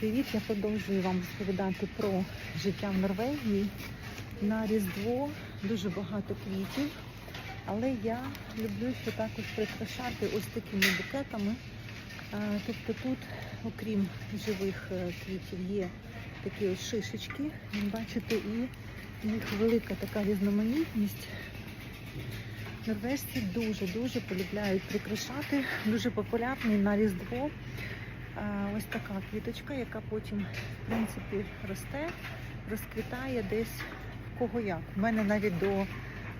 Привіт! Я продовжую вам розповідати про життя в Норвегії. На Різдво дуже багато квітів, але я люблю ще також прикрашати ось такими букетами. Тобто тут, окрім живих е, квітів, є такі ось шишечки. Бачите, і їх велика така різноманітність. Норвежці дуже-дуже полюбляють прикрашати, дуже популярний на Різдво. А, Ось така квіточка, яка потім, в принципі, росте, розквітає десь кого як. У мене навіть до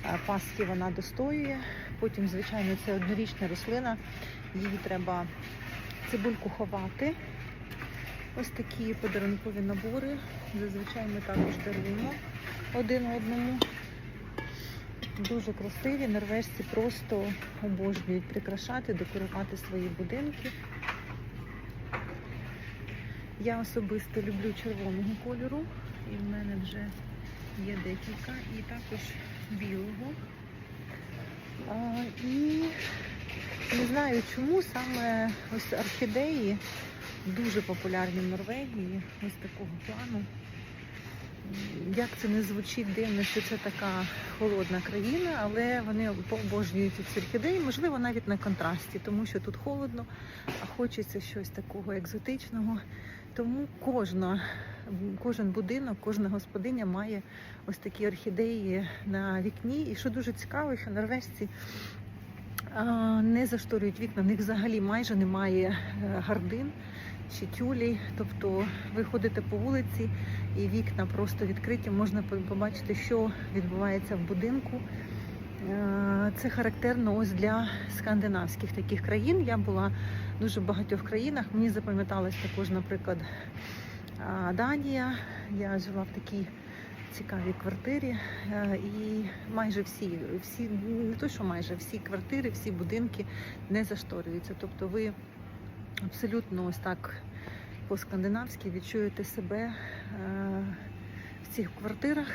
а, Пасхи вона достоює. Потім, звичайно, це однорічна рослина, її треба цибульку ховати. Ось такі подарункові набори. Зазвичай ми також даруємо один одному. Дуже красиві. Норвежці просто обожнюють прикрашати, декорувати свої будинки. Я особисто люблю червоного кольору, і в мене вже є декілька, і також білого. А, і не знаю чому саме ось орхідеї дуже популярні в Норвегії, ось такого плану. Як це не звучить дивно, що це така холодна країна, але вони обожнюють ці орхідеї, можливо, навіть на контрасті, тому що тут холодно, а хочеться щось такого екзотичного. Тому кожна, кожен будинок, кожна господиня має ось такі орхідеї на вікні. І що дуже цікаво, що норвежці не зашторюють вікна, в них взагалі майже немає е, гардин чи тюлей. Тобто ви ходите по вулиці і вікна просто відкриті, можна побачити, що відбувається в будинку. Е, Це характерно ось для скандинавських таких країн. Я була в дуже багатьох країнах. Мені запам'яталось також, наприклад, Данія. Я жила в такій цікавій квартирі, е, і майже всі, всі, не то, що майже всі квартири, всі будинки не зашторюються. Тобто ви абсолютно ось так по-скандинавськи відчуєте себе е, в цих квартирах.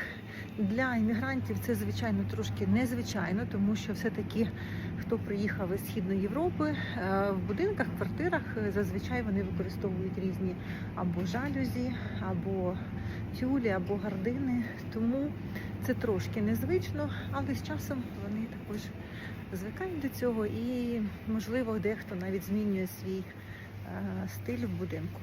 Для іммігрантів це, звичайно, трошки незвичайно, тому що все-таки хто приїхав із Східної Європи, е, в будинках, квартирах е, зазвичай вони використовують різні або жалюзі, або тюлі, або гардини. Тому це трошки незвично, але з часом вони також звикають до цього і, можливо, дехто навіть змінює свій е, стиль в будинку.